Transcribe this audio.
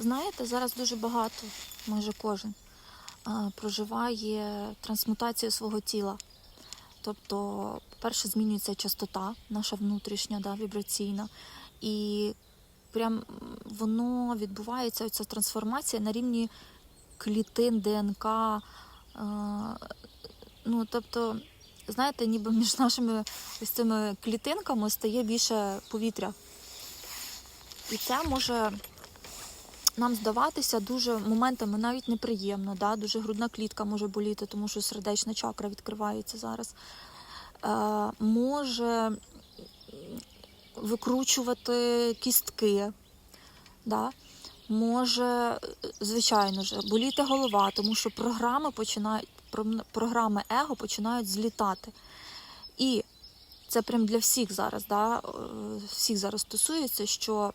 знаєте, зараз дуже багато, майже кожен, проживає трансмутацію свого тіла. Тобто, по-перше, змінюється частота, наша внутрішня, да, вібраційна. І прям воно відбувається, ця трансформація на рівні клітин, ДНК. Ну, тобто, знаєте, ніби між нашими ось цими клітинками стає більше повітря. І це може нам здаватися дуже моментами навіть неприємно, да? дуже грудна клітка може боліти, тому що сердечна чакра відкривається зараз. Е, може викручувати кістки. Да? Може, звичайно ж, боліти голова, тому що програми починають, програми его починають злітати. І це прям для всіх зараз, да? е, всіх зараз стосується, що